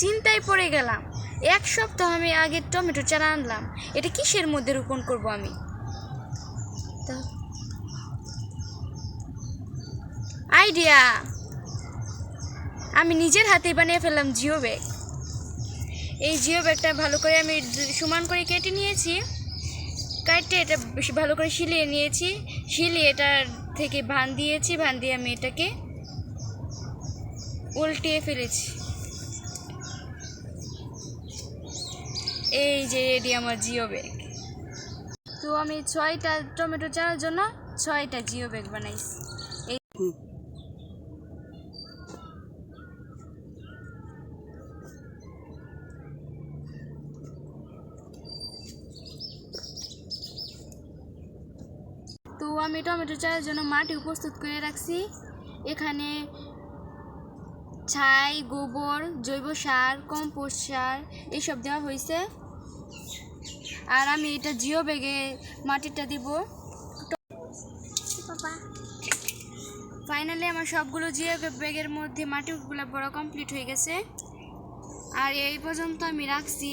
চিন্তায় পড়ে গেলাম। এক সপ্তাহ আমি আগে টমেটো চারা আনলাম। এটা কিসের মধ্যে রোপণ করব আমি? আইডিয়া! আমি নিজের হাতে বানিয়ে ফেললাম জিও ব্যাগ। এই জিও ব্যাগটা ভালো করে আমি সমান করে কেটে নিয়েছি। কাটতে এটা বেশি ভালো করে শিলিয়ে নিয়েছি। শিলিয়ে এটার থেকে ভান দিয়েছি। ভান দিয়ে আমি এটাকে উল্টিয়ে ফেলেছি। এই যে রেডি আমার জিও ব্যাগ। তো আমি ছয়টা টমেটো চারার জন্য ছয়টা জিও ব্যাগ বানাইছি। এই তো আমি টমেটো চারার জন্য মাটি প্রস্তুত করে রাখছি। এখানে ছাই গোবর জৈব সার কম্পোস্ট সার এইসব দেওয়া হয়েছে। আর আমি এটা জিও ব্যাগে মাটিটা দিব। ফাইনালি আমার সবগুলো জিও ব্যাগের মধ্যে মাটিগুলো বড় কমপ্লিট হয়ে গেছে। আর এই পর্যন্ত আমি রাখছি।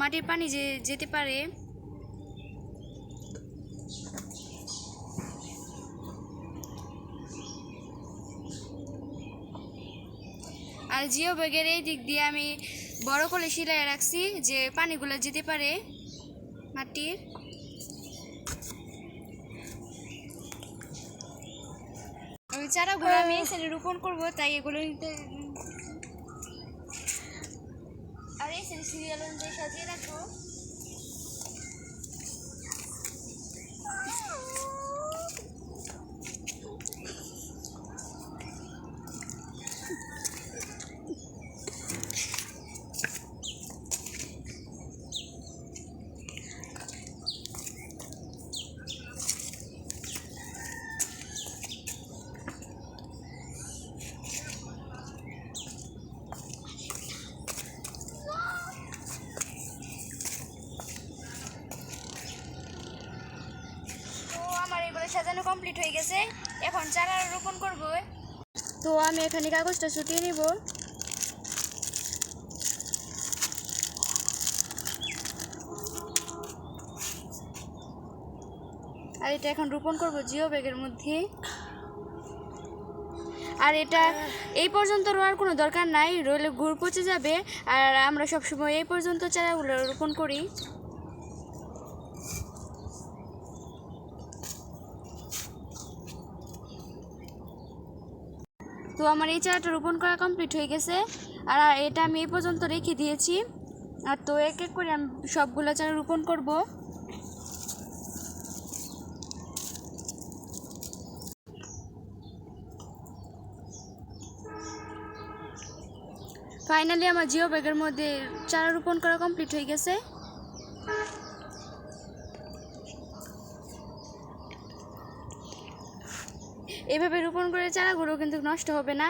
মাটির পানি যে যেতে পারে আর জিও ব্যাগের এই দিক দিয়ে আমি বড় করে শিলাই রাখছি যে পানিগুলো যেতে পারে মাটির। ওই চারাগুলো আমি সাইডে রোপণ করব, তাই এগুলো নিতে আর এই সিরিয়াল অনুযায়ী সাজিয়ে রাখব তো আমার এগুলো সাজানো কমপ্লিট হয়ে গেছে। এখন চারা রোপণ করব। তো আমি এখানে কাগজটা ছুটিয়ে নিব। আর এটা এখন রোপণ করব জিও ব্যাগের মধ্যে। আর এটা এই পর্যন্ত রোয়ার কোনো দরকার নাই রইলে গুড় পচে যাবে। আর আমরা সবসময় এই পর্যন্ত চারাগুলো রোপণ করি। তো আমার এই চারাটা রোপণ করা কমপ্লিট হয়ে গেছে। আর এটা আমি এই পর্যন্ত রেখে দিয়েছি। আর তো এক এক করে আমি সবগুলো চারা রোপণ করব। ফাইনালি আমার জিও ব্যাগের মধ্যে চারা রোপণ করা কমপ্লিট হয়ে গেছে। এভাবে রোপণ করে চারাগুলো কিন্তু নষ্ট হবে না।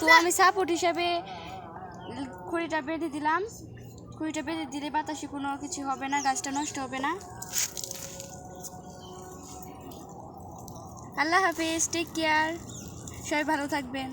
তো আমি সাপোর্ট হিসাবে খড়িটা বেঁধে দিলাম। খড়িটা বেঁধে দিলে বাতাসে কোনো কিছু হবে না, গাছটা নষ্ট হবে না। আল্লাহ হাফিজ টেক কেয়ার সবাই ভালো থাকবেন।